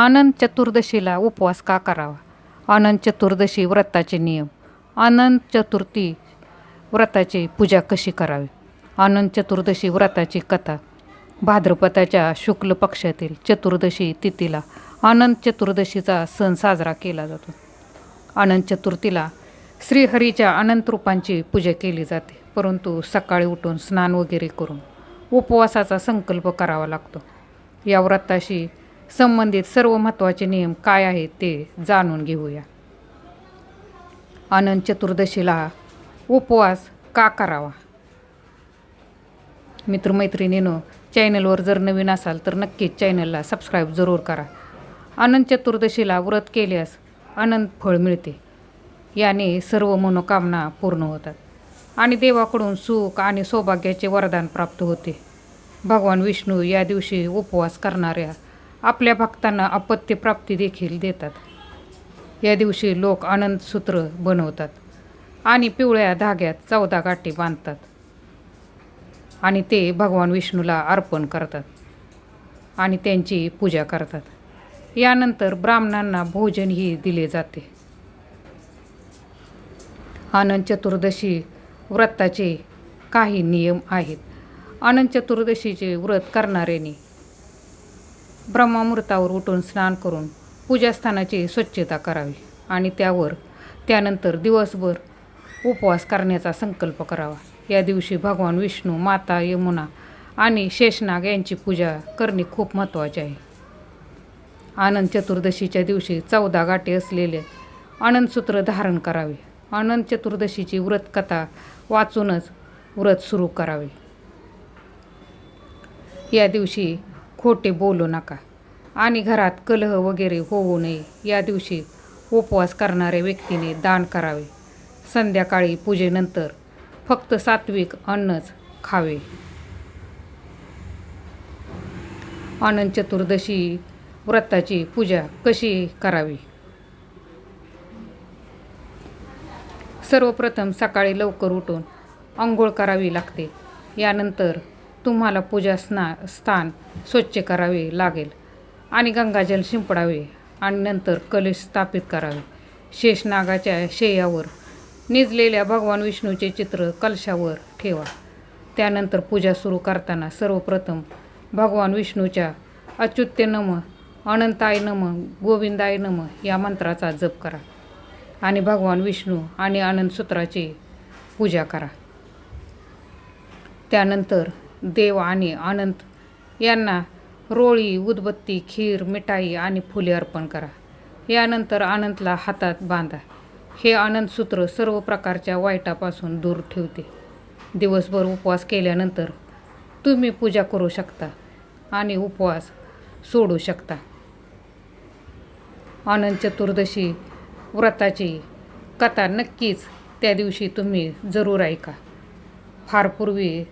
अनंत चतुर्दशीला उपवास का करावा? अनंत चतुर्दशी व्रताचे नियम. अनंत चतुर्थी व्रताची पूजा कशी करावी? अनंत चतुर्दशी व्रताची कथा. भाद्रपदाच्या शुक्ल पक्षातील चतुर्दशी तिथीला अनंत चतुर्दशीचा सण साजरा केला जातो. अनंत चतुर्थीला श्रीहरीच्या अनंत रूपांची पूजा केली जाते. परंतु सकाळी उठून स्नान वगैरे करून उपवासाचा संकल्प करावा लागतो. या व्रताशी संबंधित सर्व महत्त्वाचे नियम काय आहेत ते जाणून घेऊया. अनंत चतुर्दशीला उपवास का करावा? मित्रमैत्रिणीनं चॅनलवर जर नवीन असाल तर नक्कीच चॅनलला सबस्क्राईब जरूर करा. अनंत चतुर्दशीला व्रत केल्यास अनंत फळ मिळते. याने सर्व मनोकामना पूर्ण होतात आणि देवाकडून सुख आणि सौभाग्याचे वरदान प्राप्त होते. भगवान विष्णू या दिवशी उपवास करणाऱ्या आपल्या भक्तांना अपत्य प्राप्ती देखील देतात. या दिवशी लोक अनंत सूत्र बनवतात आणि पिवळ्या धाग्यात चौदा गाठी बांधतात आणि ते भगवान विष्णूला अर्पण करतात आणि त्यांची पूजा करतात. यानंतर ब्राह्मणांना भोजनही दिले जाते. अनंत चतुर्दशी व्रताचे काही नियम आहेत. अनंत चतुर्दशीचे व्रत करणाऱ्यांनी ब्रह्ममुहूर्तावर उठून स्नान करून पूजास्थानाची स्वच्छता करावी आणि त्यावर त्यानंतर दिवसभर उपवास करण्याचा संकल्प करावा. या दिवशी भगवान विष्णू माता यमुना आणि शेषनाग यांची पूजा करणे खूप महत्त्वाचे आहे. आनंद चतुर्दशीच्या दिवशी चौदा गाठी असलेले अनंतसूत्र धारण करावे. अनंत चतुर्दशीची व्रतकथा वाचूनच व्रत सुरू करावे. या दिवशी खोटे बोलू नका. आणि घरात कलह वगैरे होऊ नये. या दिवशी उपवास करणाऱ्या व्यक्तीने दान करावे. संध्याकाळी पूजेनंतर फक्त सात्विक अन्नच खावे. अनंत चतुर्दशी व्रताची पूजा कशी करावी? सर्वप्रथम सकाळी लवकर उठून आंघोळ करावी लागते. यानंतर तुम्हाला पूजा स्ना स्थान स्वच्छ करावे लागेल. आणि गंगाजल शिंपडावे आणि नंतर कलश स्थापित करावे. शेषनागाच्या शेयावर निजलेल्या भगवान विष्णूचे चित्र कलशावर ठेवा. त्यानंतर पूजा सुरू करताना सर्वप्रथम भगवान विष्णूच्या अच्युत्य नम अनंताय नम गोविंदाय नम या मंत्राचा जप करा. आणि भगवान विष्णू आणि अनंत सूत्राची पूजा करा. त्यानंतर देव आणि अनंत यांना रोळी उदबत्ती खीर मिठाई आणि फुले अर्पण करा. यानंतर अनंतला हातात बांधा. हे अनंत सूत्र सर्व प्रकारच्या वाईटापासून दूर ठेवते. दिवसभर उपवास केल्यानंतर तुम्ही पूजा करू शकता आणि उपवास सोडू शकता. अनंत चतुर्दशी व्रताची कथा नक्कीच त्या दिवशी तुम्ही जरूर ऐका. फार पूर्वी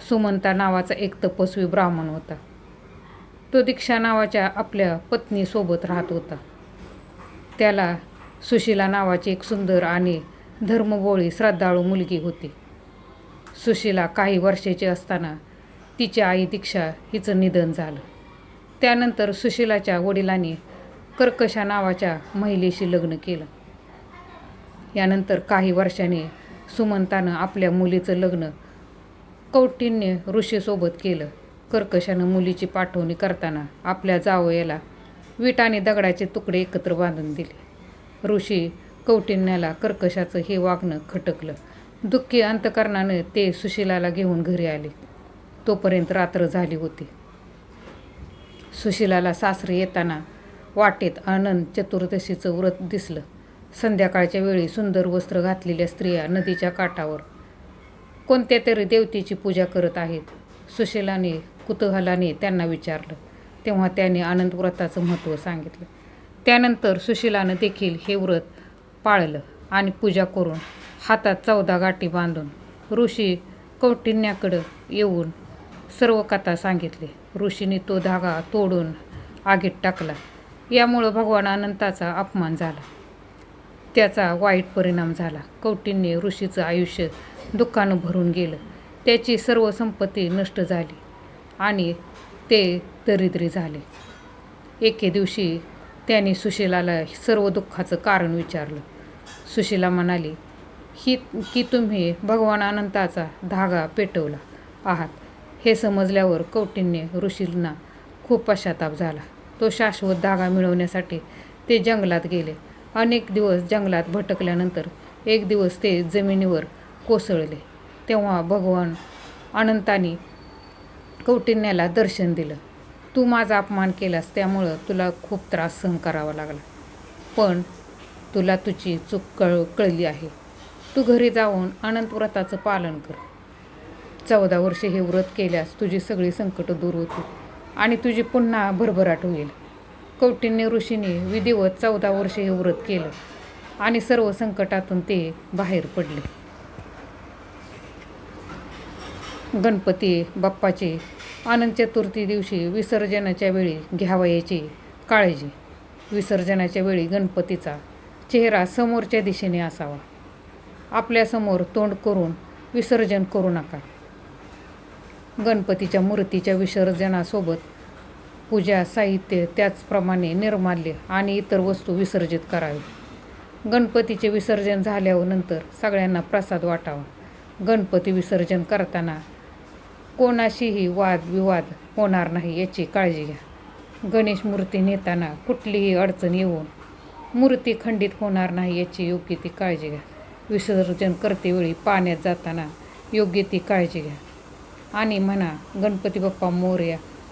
सुमंता नावाचा एक तपस्वी ब्राह्मण होता. तो दीक्षा नावाच्या आपल्या पत्नीसोबत राहत होता. त्याला सुशिला नावाची एक सुंदर आणि धर्मबोळी श्रद्धाळू मुलगी होती. सुशिला काही वर्षाची असताना तिची आई दीक्षा हिचं निधन झालं. त्यानंतर सुशिलाच्या वडिलांनी कर्कशा नावाच्या महिलेशी लग्न केलं. यानंतर काही वर्षांनी सुमंतानं आपल्या मुलीचं लग्न कौटिन्य ऋषीसोबत केलं. कर्कशानं मुलीची पाठवणी करताना आपल्या जावयाला वीट आणि दगडाचे तुकडे एकत्र बांधून दिले. ऋषी कौटिन्याला कर्कशाचं हे वागणं खटकलं. दुःखी अंतकरणानं ते सुशिलाला घेऊन घरी आले. तोपर्यंत रात्र झाली होती. सुशिलाला सासरे येताना वाटेत आनंद चतुर्दशीचं व्रत दिसलं. संध्याकाळच्या वेळी सुंदर वस्त्र घातलेल्या स्त्रिया नदीच्या काठावर कोणत्या तरी देवतेची पूजा करत आहेत. सुशीलाने कुतूहलाने त्यांना विचारलं. तेव्हा त्याने आनंद व्रताचं महत्त्व सांगितलं. त्यानंतर सुशीलानं देखील हे व्रत पाळलं आणि पूजा करून हातात चौदा गाठी बांधून ऋषी कौटिन्याकडं येऊन सर्व कथा सांगितली. ऋषीने तो धागा तोडून आगीत टाकला. यामुळं भगवान अनंताचा अपमान झाला. त्याचा वाईट परिणाम झाला. कौटिन्य ऋषीचं आयुष्य दुःखानं भरून गेलं. त्याची सर्व संपत्ती नष्ट झाली आणि ते दरिद्री झाले. एके दिवशी त्याने सुशीलाला सर्व दुःखाचं कारण विचारलं. सुशीला म्हणाली ही की तुम्ही भगवान अनंताचा धागा पेटवला आहात. हे समजल्यावर कौटिन्य ऋषींना खूप पश्चाताप झाला. तो शाश्वत धागा मिळवण्यासाठी ते जंगलात गेले. अनेक दिवस जंगलात भटकल्यानंतर एक दिवस ते जमिनीवर कोसळले. तेव्हा भगवान अनंतानी कौटिन्याला दर्शन दिलं. तू माझा अपमान केलास त्यामुळं तुला खूप त्रास सहन करावा लागला. पण तुला तुझी चूक कळ कळली आहे. तू घरी जाऊन अनंत व्रताचं पालन कर. चौदा वर्षे हे व्रत केल्यास तुझी सगळी संकटं दूर होतील आणि तुझी पुन्हा भरभराट होईल. कौटिन्य ऋषीने विधिवत चौदा वर्षे हे व्रत केलं आणि सर्व संकटातून ते बाहेर पडले. गणपती बाप्पाचे अनंत चतुर्थी दिवशी विसर्जनाच्या वेळी घ्यावयाची काळजी. विसर्जनाच्या वेळी गणपतीचा चेहरा समोरच्या दिशेने असावा. आपल्यासमोर तोंड करून विसर्जन करू नका. गणपतीच्या मूर्तीच्या विसर्जनासोबत पूजा साहित्य त्याचप्रमाणे निर्माल्य आणि इतर वस्तू विसर्जित करावी. गणपतीचे विसर्जन झाल्यावर नंतर सगळ्यांना प्रसाद वाटावा. गणपती विसर्जन करताना कोणाशीही वादविवाद होणार नाही याची काळजी घ्या. गणेश मूर्ती नेताना कुठलीही अडचण येऊन मूर्ती खंडित होणार नाही याची योग्य ती काळजी घ्या. विसर्जन करतेवेळी पाण्यात जाताना योग्य ती काळजी घ्या. आणि म्हणा गणपती बाप्पा मोर्या